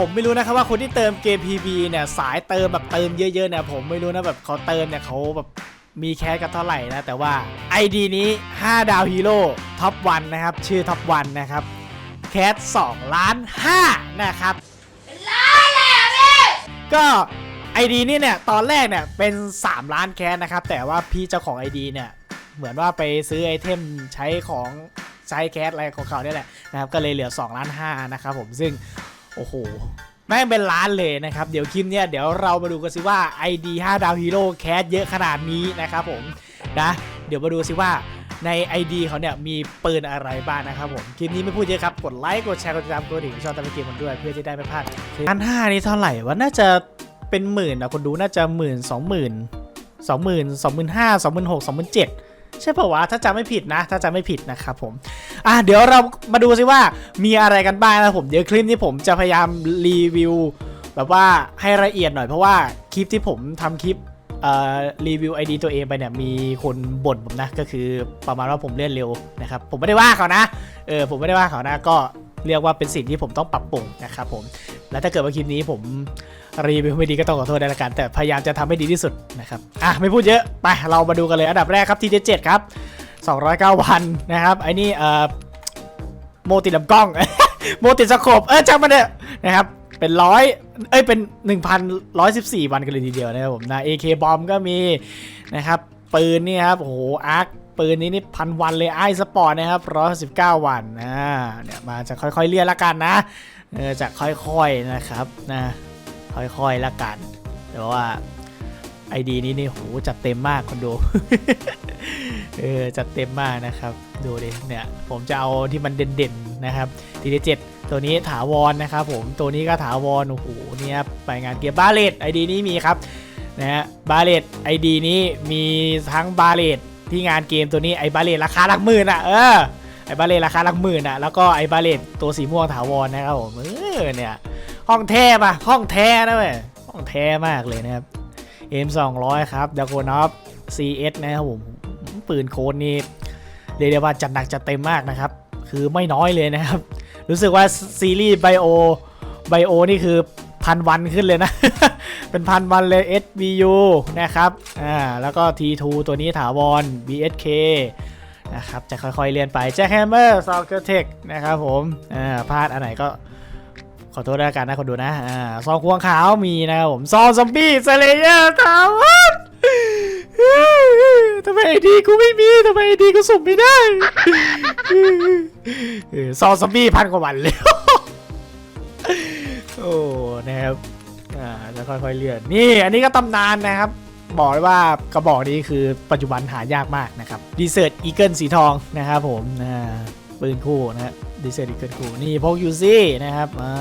ผมไม่รู้นะครับว่าคนที่เติมเกม PB เนี่ยสายเติมแบบเติมเยอะๆเนี่ยผมไม่รู้นะแบบเขาเติมเนี่ยเขาแบบมีแคสกันเท่าไหร่นะแต่ว่า ID นี้ 5 ดาวฮีโร่ท็อปวันนะครับ ชื่อท็อปวันนะครับ แคส2ล้าน5นะครับก็ ID นี่เนี่ยตอนแรกเนี่ยเป็น 3 ล้านแคสนะครับ แต่ว่าพี่เจ้าของ ID เนี่ยเหมือนว่าไปซื้อไอเทมใช้ของใช้แคสอะไรของเขาเนี่ยแหละนะครับก็เลยเหลือ2ล้าน5นะครับผมซึ่ง โอ้โหแม่งเป็นล้านเลยนะครับ เดี๋ยวคลิปเนี่ยเดี๋ยวเรามาดูกันสิว่า ID 5 ดาวฮีโร่แคสเยอะขนาดนี้นะครับผมนะเดี๋ยวมาดูสิว่าใน ID เขาเนี่ยมีปืนอะไรบ้างนะครับผมคลิปนี้ไม่พูดเยอะครับ กดไลค์กดแชร์กดติดตามกดดิ่งชอบตามเกมกันด้วยเพื่อจะได้ไม่พลาดล้านห้านี่เท่าไหร่วะน่าจะเป็นหมื่นนะคนดูน่าจะหมื่นสองหมื่นสองหมื่นสองหมื่นห้าสองหมื่นหกสองหมื่นเจ็ด ใช่ป่าวะถ้าจำไม่ผิดนะ ถ้าจำไม่ผิดนะครับผมอะเดี๋ยวเรามาดูซิว่ามีอะไรกันบ้างนะผมเดี๋ยวคลิปนี้ผมจะพยายามรีวิวแบบว่าให้ละเอียดหน่อยเพราะว่าคลิปที่ผมทำคลิปรีวิว ID ตัวเองไปเนี่ยมีคนบ่นผมนะก็คือประมาณว่าผมเล่นเร็วนะครับผมไม่ได้ว่าเขานะเออผมไม่ได้ว่าเขานะก็เรียกว่าเป็นสิ่งที่ผมต้องปรับปรุงนะครับผมแล้วถ้าเกิดว่าคลิปนี้ผม รีวิวไม่ดีก็ต้องขอโทษด้วยละกัน แต่พยายามจะทำให้ดีที่สุดนะครับอะไม่พูดเยอะไปเรามาดูกันเลยอันดับแรกครับทีเจ็ดครับ209 วันนะครับไอ้นี่เอ่อโมติดลำกล้อง โมติดสโคปเออจำมาเนี่ยนะครับเป็นร้อยเอ้ยเป็น 1,114 วันกันเลยทีเดียวนะครับผมนะ AK บอมก็มีนะครับปืนนี่ครับโอ้โหอาร์คปืนนี้นี่พันวันเลยไอสปอร์ตนะครับ119วันนะเนี่ยมาจะค่อยๆเรียละกันนะเออจะค่อยๆนะครับนะ ค่อยๆละกัน แต่ว่า ID นี้นี่โหจัดเต็มมากคนดู เออจัดเต็มมากนะครับ ดูดิเนี่ยผมจะเอาที่มันเด่นๆนะครับทีเจ็ดตัวนี้ถาวรนะครับผมตัวนี้ก็ถาวรโอ้โหเนี่ยไปงานเกียร์บาเลตไอดีนี้มีครับนะฮะบาเลตไอดีนี้มีทั้งบาเลตที่งานเกมตัวนี้ไอบาเลตราคาหลักหมื่นอะเออไอบาเลตราคาหลักหมื่นอะแล้วก็ไอบาเลตตัวสีม่วงถาวรนะครับผมเออเนี่ย ห้องแท้ป่ะห้องแท้นะเว้ยห้องแท้มากเลยนะครับ M200 ครับด a โกนอฟ CS นะครับผมปืนโค้ดนี่เรียกได้ว่าจัดหนักจัดเต็มมากนะครับ คือไม่น้อยเลยนะครับ รู้สึกว่าซีรีส์ไบโอไบโอนี่คือพันวันขึ้นเลยนะ เป็นพันวันเลย SBU นะครับ อ่า แล้วก็ T2 ตัวนี้ถาวร BSK นะครับ จะค่อยๆเรียนไปแจ็คแฮมเมอร์ซอลเกอร์เทคนะครับผม อ่าพลาดอันไหนก็ ขอโทษด้วยกันนะคนดูนะอ่าซองควงขาวมีนะครับผมซองซอมบี้สเลเยอร์ถาวรทำไมไอดีกูไม่มีทำไมไอดีกูสุ่มไม่ได้ซองซอมบี้พันกว่าวันเลยโอ้นะครับอ่าจะค่อยๆเลื่อนนี่ อันนี้ก็ตำนานนะครับ บอกเลยว่ากระบอกนี้คือปัจจุบันหายากมากนะครับดีเซอร์อีเกิลสีทองนะครับผมอ่าปืนคู่นะฮะ ดีเซลอีเกิลคู่นี่พกยูซี่นะครับอ่า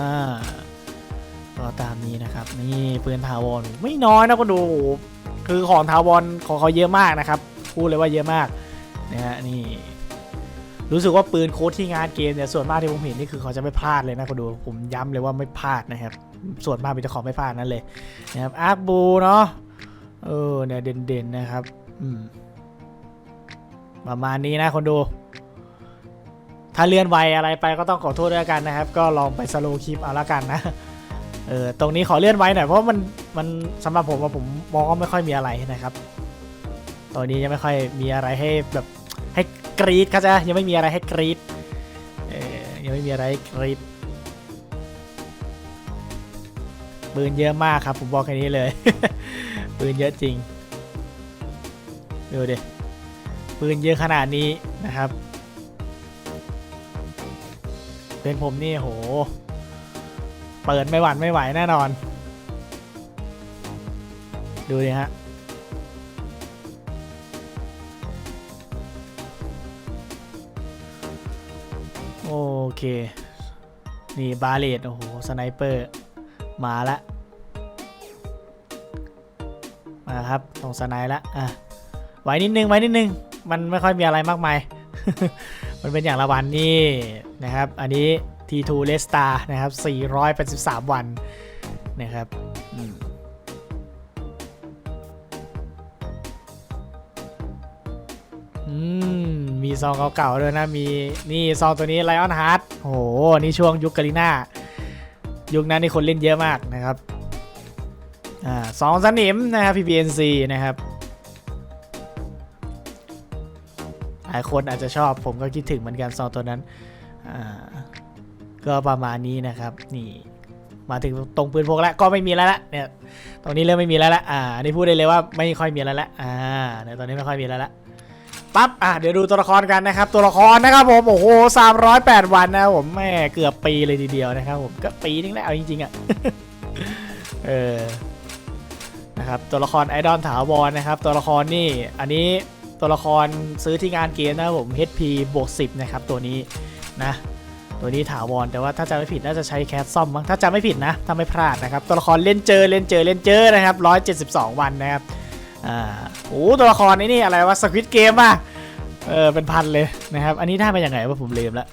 ก็ตามนี้นะครับ นี่ปืนทาวรไม่น้อยนะก็ดูคือของทาวรของเขาเยอะมากนะครับพูดเลยว่าเยอะมากนะฮะนี่ รู้สึกว่าปืนโค้ดที่งานเกมเนี่ยส่วนมากที่ผมเห็นนี่คือเขาจะไม่พลาดเลยนะก็ดูผมย้ำเลยว่าไม่พลาดนะครับ ส่วนมากเป็นเจ้าของไม่พลาดนั่นเลยนะครับอาร์คบูเนาะเออเนี่ยเด่นๆนะครับ อืมประมาณนี้นะคนดู ถ้าเลื่อนไวอะไรไปก็ต้องขอโทษด้วยกันนะครับ ก็ลองไปสโลว์คลิปเอาละกันนะเออตรงนี้ขอเลื่อนไว้หน่อยเพราะมันมันสำหรับผมว่าผมมองว่าไม่ค่อยมีอะไรนะครับตอนนี้ยังไม่ค่อยมีอะไรให้แบบให้กรีดเขาใจะยังไม่มีอะไรให้กรีดเออยังไม่มีอะไรให้กรีดปืนเยอะมากครับ ผมบอกแค่นี้เลย ปืนเยอะจริงดูดิปืนเยอะขนาดนี้นะครับ เป็นผมนี่โห เปิดไม่หวั่นไม่ไหวแน่นอน ดูดิฮะโอเค นี่บาเลตโอ้โห สไนเปอร์ มาละ มาครับตรงสไนละ อะ ไว้นิดนึง ไว้นิดนึง มันไม่ค่อยมีอะไรมากมาย มันเป็นอย่างละวันนี่นะครับ อันนี้ T2 l e s t a r นะครับ 483 วันนะครับอืมมีซองเก่าๆด้วยนะ มีนี่ซองตัวนี้ Lion Heart โอ้โห นี่ช่วงยุคกาลิน่า ยุคนั้นนี่คนเล่นเยอะมากนะครับ อ่าสองสนิมนะครับ PPNC นะครับายคนอาจจะชอบผมก็คิดถึงเหมือนกันซองตัวนั้นก็ประมาณนี้นะครับ นี่มาถึงตรงปืนพกแล้วก็ไม่มีแล้วละเนี่ยตรงนี้เริ่มไม่มีแล้วละอ่าอันนี้พูดได้เลยว่าไม่ค่อยมีแล้วละอ่าเนี่ยตอนนี้ไม่ค่อยมีแล้วละปั๊บอะเดี๋ยวดูตัวละครกันนะครับ ตัวละครนะครับผมโอ้โห308วันนะผมแม่เกือบปีเลยทีเดียวนะครับผมก็ปีนึงแล้วเอาจริงๆอะเออนะครับตัวละครไอดอลถาวรนะครับ ตัวละครนี่อันนี้ ตัวละครซื้อที่งานเกมนะครับผม HP บวก10 นะครับ ตัวนี้นะ ตัวนี้ถาวรแต่ว่าถ้าจำไม่ผิดน่าจะใช้แคสซ่อมมั้งถ้าจำไม่ผิดนะถ้าไม่พลาดนะครับ ตัวละครเล่นเจอเล่นเจอเล่นเจอนะครับ 172 วันนะครับอ่าโอ้ตัวละครนี้นี่อะไรวะสควิตเกมอะเออเป็นพันเลยนะครับ อันนี้ได้มาอย่างไงวะผมลืมละ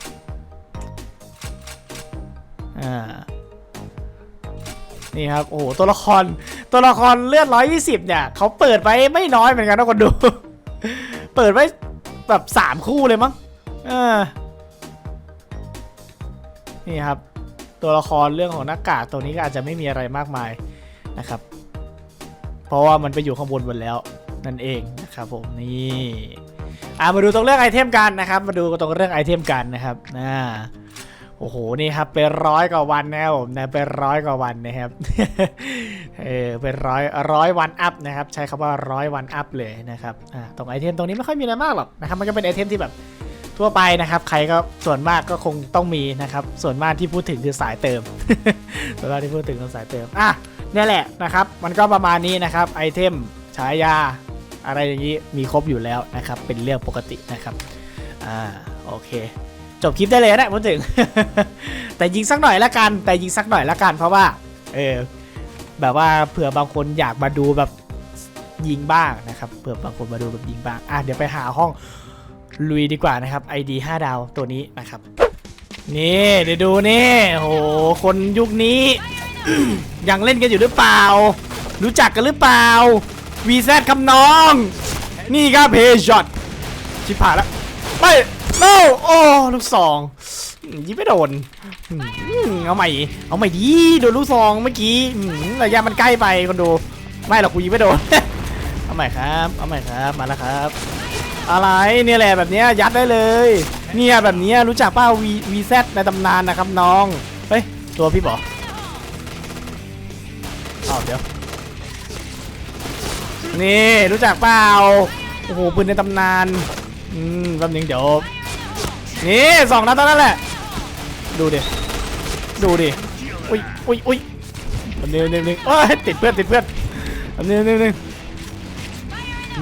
อ่านี่ครับโอ้โหตัวละครตัวละครเลือด 120 เนี่ยเขาเปิดไว้ไม่น้อยเหมือนกันนะคนดู เปิดไว้แบบสามคู่เลยมั้งเออนี่ครับ ตัวละครเรื่องของหน้ากากตัวนี้ก็อาจจะไม่มีอะไรมากมายนะครับ เพราะว่ามันไปอยู่ข้างบนหมดแล้วนั่นเองนะครับผมนี่อ่ามาดูตรงเรื่องไอเทมกันนะครับ มาดูตรงเรื่องไอเทมกันนะครับนะโอ้โหนี่ครับเป็นร้อยกว่าวันนะครับผมนะเป็นร้อยกว่าวันนะครับ เออเป็นร้อยร้อยวันอัพนะครับใช้คำว่าร้อยวันอัพเลยนะครับอ่าตรงไอเทมตรงนี้ไม่ค่อยมีอะไรมากหรอกนะครับมันก็เป็นไอเทมที่แบบทั่วไปนะครับ ใครก็ส่วนมากก็คงต้องมีนะครับ ส่วนมากที่พูดถึงคือสายเติมส่วนมากที่พูดถึงคือสายเติมอะเนี่ยแหละนะครับ มันก็ประมาณนี้นะครับไอเทมฉายาอะไรอย่างนี้มีครบอยู่แล้วนะครับ เป็นเรื่องปกตินะครับอ่าโอเค จบคลิปได้เลยนะพูดถึง แต่ยิงสักหน่อยละกัน แต่ยิงสักหน่อยละกันเพราะว่าเออ แบบว่าเผื่อบางคนอยากมาดูแบบยิงบ้างนะครับเผื่อบางคนมาดูแบบยิงบ้างอะเดี๋ยวไปหาห้องลุยดีกว่านะครับ ID 5 ดาวตัวนี้นะครับ นี่เดี๋ยวดูนี่โหคนยุคนี้ ยังเล่นกันอยู่หรือเปล่า รู้จักกันหรือเปล่า VZ คำน้อง นี่ครับเพย์ช็อตชิบหายแล้วไปโน้โอ้ลูกซองยิงไม่โดน เอาใหม่ เอาใหม่ดีโดนลูกซองเมื่อกี้ระยะมันใกล้ไปคนดูไม่หรอกกูยิงไม่โดน เอาใหม่ครับ เอาใหม่ครับ มาแล้วครับ อะไรเนี่ยแหละแบบนี้ยัดได้เลย เนี่ยแบบนี้รู้จักป้าวีวีแซในตำนานนะครับน้อง เฮ้ย ตัวพี่บอกอ้าวเดี๋ยว นี่รู้จักเปล่า โอ้โหปืนในตำนาน อืมแป๊บนึงเดี๋ยว นี่สองนัดเท่านั้นแหละ ดูดิ ดูดิ อุ้ยอุ้ยอุ้ยแป๊บนึงแป๊บนึงเอ้ยติดเพื่อนติดเพื่อนแป๊บนึงแป๊บนึง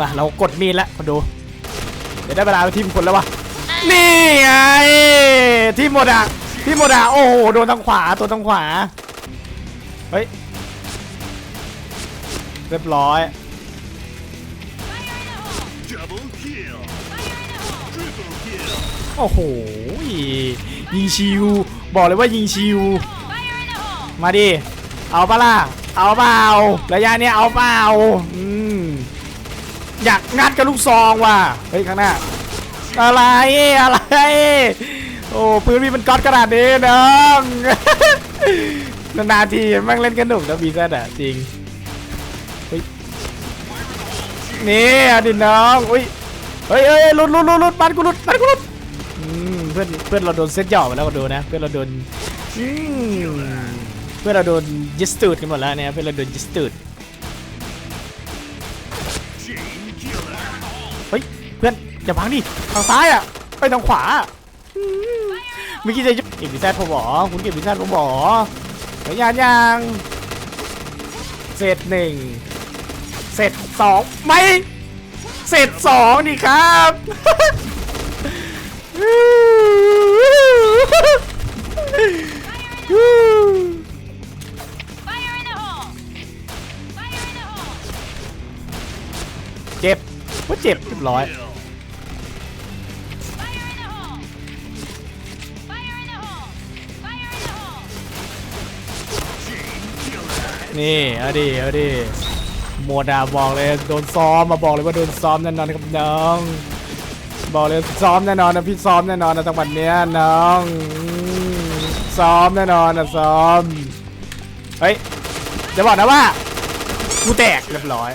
มาเรากดมีดแล้วมาดูเดี๋ยวได้เวลาไปทีมคนแล้ววะนี่ไงทีมหมดอะทีมหมดอะโอ้โหโดนทางขวาตัวทางขวาเฮ้ยเรียบร้อยโอ้โหยิงชิว บอกเลยว่ายิงชิว มาดิ เอาปะล่ะ เอาเปล่าระยะเนี้ยเอาเปล่าอืมอยากงัดกับลูกซองว่ะ เฮ้ยข้างหน้า อะไรอะไร โอ้ปืนมีมันก๊อตขนาดนี้น้องนานๆทีแม่งเล่นกันหนุกนะบีแซดอะจริงเฮ้ยนี่อดิน้อง อุ้ย เฮ้ยเฮ้ยลุดลุดลุดลุดปันกูลุดปันกูลุด เพื่อนเพื่อนเราโดนเซตหย่อไปแล้วก็ดูนะ เพื่อนเราโดนเพื่อนเราโดนยิสตูดกันหมดแล้วเนี่ยเพื่อนเราโดนยิสตูดเฮ้ยเพื่อนอย่าพังดิทางซ้ายอะไปทางขวาอืมเมื่อกี้จะเก็บวิซ่ผมบอคุณเก็บวิซ่ผมบอเฮ้ยยานยังเสร็จหนึ่งเสร็จสองไม่เสร็จสองดิครับ เจ็บว่าเจ็บเรียบร้อย นี่เอาดิเอาดิโมดาบอกเลยโดนซ้อมมาบอกเลยว่าโดนซ้อมแน่นอนครับน้อง บอกเลยซ้อมแน่นอนนะพี่ซ้อมแน่นอนนะจังหวัดเนี้ยน้องซ้อมแน่นอนนะซ้อมเฮ้ยจะบอกนะว่ากูแตกเรียบร้อย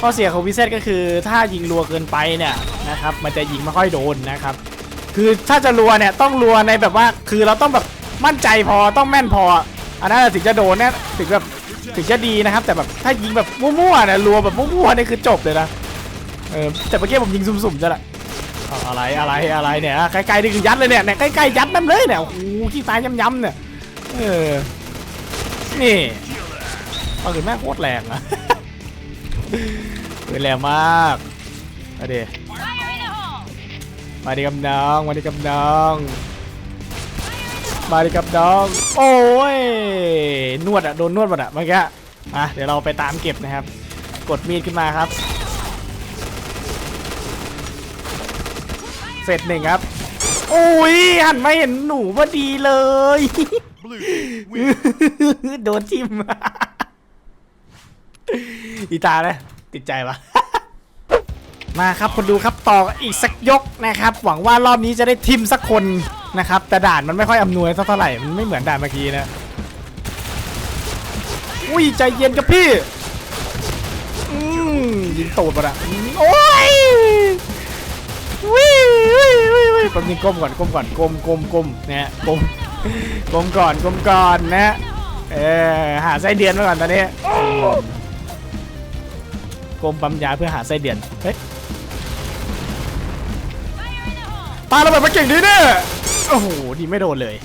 ข้อเสียของวิเซตก็คือถ้ายิงรัวเกินไปเนี่ยนะครับมันจะยิงไม่ค่อยโดนนะครับ คือถ้าจะรัวเนี่ยต้องรัวในแบบว่าคือเราต้องแบบมั่นใจพอต้องแม่นพอ อันนั้นถึงจะโดนเนี่ยถึงแบบถึงจะดีนะครับ แต่แบบถ้ายิงแบบมั่วๆเนี่ยรัวแบบมั่วๆนี่คือจบเลยนะ เออแต่เมื่อกี้ผมยิงสุ่มๆจะละเอาอะไรอะไรอะไรเนี่ยใกล้ๆนี่คือยัดเลยเนี่ยเนี่ยใกล้ๆยัดนั่นเลยเนี่ยโอ้โหขี้ตายย้ำๆเนี่ยเออนี่เอาคือแม่งโคตรแรงอะปืนแรงมากมาดิ Fire in the hole! มาดิกับน้องมาดิกับน้องมาดิกับน้องโอ้ยนวดอะโดนนวดหมดอะเมื่อกี้อะเดี๋ยวเราไปตามเก็บนะครับ กดมีดขึ้นมาครับ เสร็จหนึ่งครับโอ้ยหันมาเห็นหนูพอดีเลย โดนทิมอีตาเลยติดใจปะมาครับคนดูครับต่ออีกสักยกนะครับ หวังว่ารอบนี้จะได้ทิมสักคนนะครับ แต่ด่านมันไม่ค่อยอำนวยเท่าไหร่มันไม่เหมือนด่านเมื่อกี้นะอุ้ยใจเย็นกับพี่อืมยิงตูดมดอะโอ้ย แป๊บนึงก้มก่อนก้มก่อนก้มก้มก้มเนี่ยก้มก้มก่อนก้มก่อนนะเออหาไส้เดือนไว้ก่อนตอนนี้ก้มปั๊มยาเพื่อหาไส้เดือนเฮ้ยปาระเบิดมาเก่งดีเนี่ยโอ้โหดีไม่โดนเลย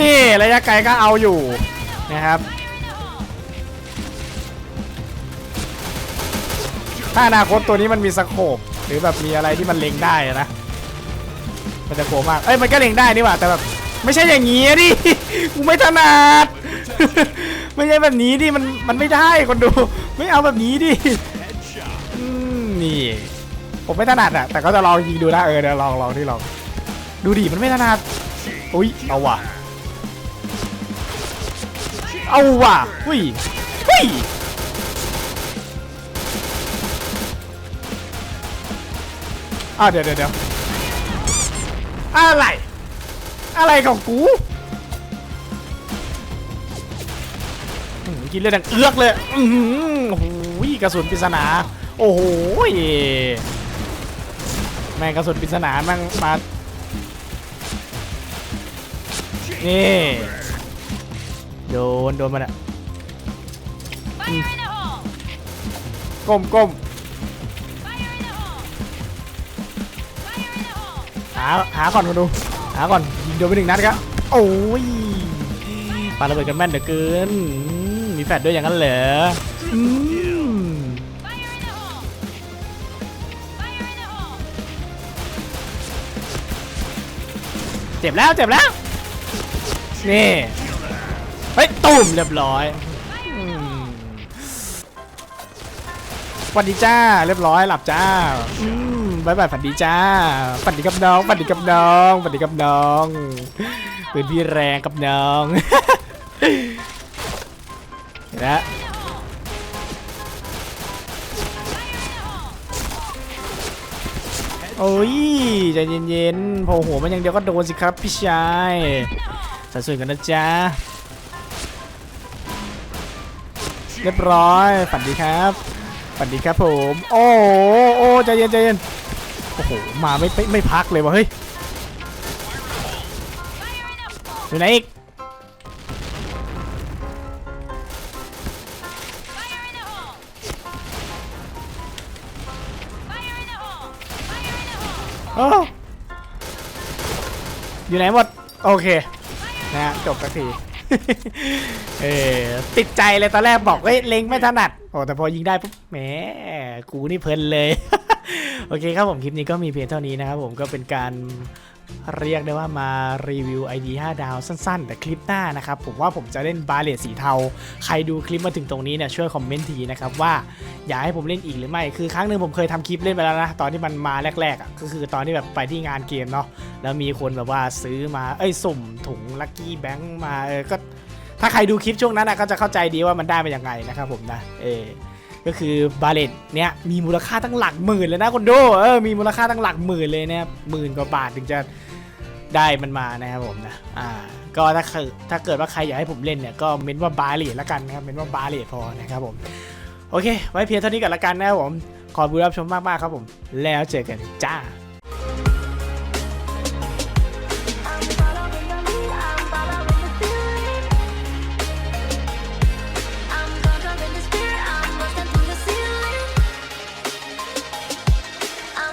นี่ระยะไกลก็เอาอยู่นะครับ ถ้าอนาคตตัวนี้มันมีสโคปหรือแบบมีอะไรที่มันเล็งได้นะมันจะโกงมากเอ้ยมันก็เล็งได้นี่หว่าแต่แบบไม่ใช่อย่างงี้ดิกูไม่ถนัดไม่ใช่แบบนี้ดิมันมันไม่ได้คนดู ไม่เอาแบบนี้ดินี่ผมไม่ถนัดอะแต่ก็จะลองยิงดูนะเออเดี๋ยวลองลองที่ลองดูดิมันไม่ถนัดอุ้ยเอาว่ะเอาว่ะอุ้ยอุ้ย อ้าวเดี๋ยวเดี๋ยวเดี๋ยวอะไร อะไรของกูอื้อหือกินเลยดังเอือกเลยอือหือโอ้โหกระสุนปริศนา โอ้โหแม่งกระสุนปริศนาแม่งมานี่โดนโดนมันอะ Fire in the hole! ก้มก้ม หาหาก่อนมาดูหาก่อนยิงโดนไปหนึ่งนัดครับโอ้ยปาระเบิดกันแม่นเหลือเกินมีแฟดด้วยอย่างนั้นเหรอเจ็บแล้วเจ็บแล้วนี่เฮ้ยตุ่มเรียบร้อยสวัสดีจ้าเรียบร้อยหลับจ้าอื บายบายฝันดีจ้าฝันดีกับน้องฝันดีกับน้องฝันดีกับน้องเปืนพี่แรงกับน้องเห็นแล้โอ้ยใจเย็นๆโผล่หัวมันย่างเดียวก็โดนสิครับพี่ชายสัดส่วนกันนะจ๊ะเรียบร้อยฝันดีครับฝันดีครับผม โอ้โอ้ใจเย็นใจเย็น โอ้โห มาไม่ไม่ไม่พักเลยวะเฮ้ยอยู่ไหนอีกโอ้อยู่ไหนหมด โอเค นะฮะจบสักที เออติดใจเลยตอนแรกบอกเฮ้ยเล็งไม่ถนัด โอ้แต่พอยิงได้ปุ๊บแหมกูนี่เพลินเลย โอเคครับผมคลิปนี้ก็มีเพียงเท่านี้นะครับผมก็เป็นการเรียกได้ว่ามารีวิว ID 5 ดาวสั้นๆ แต่คลิปหน้านะครับผมว่าผมจะเล่นบาเลตสีเทา ใครดูคลิปมาถึงตรงนี้เนี่ยช่วยคอมเมนต์ทีนะครับว่าอยากให้ผมเล่นอีกหรือไม่ คือครั้งหนึ่งผมเคยทำคลิปเล่นไปแล้วนะ ตอนที่มันมาแรกๆอะก็คือตอนที่แบบไปที่งานเกมเนาะแล้วมีคนแบบว่าซื้อมาเอ้ยสุ่มถุงลัคกี้แบงค์มาเออก็ถ้าใครดูคลิปช่วงนั้นนะก็จะเข้าใจดีว่ามันได้มาอย่างไงนะครับผมนะเออ ก็คือบาเลตเนี่ยมีมูลค่าตั้งหลักหมื่นเลยนะคนดูเออมีมูลค่าตั้งหลักหมื่นเลยนะครับหมื่นกว่าบาทถึงจะได้มันมานะครับผมนะอ่าก็ถ้าเกิดถ้าเกิดว่าใครอยากให้ผมเล่นเนี่ยก็เม้นว่าบาเลตละกันนะครับเม้นว่าบาเลตพอนะครับผมโอเค ไว้เพียงเท่านี้ก่อนละกันนะครับผมขอบคุณรับชมมากๆครับผม แล้วเจอกันจ้า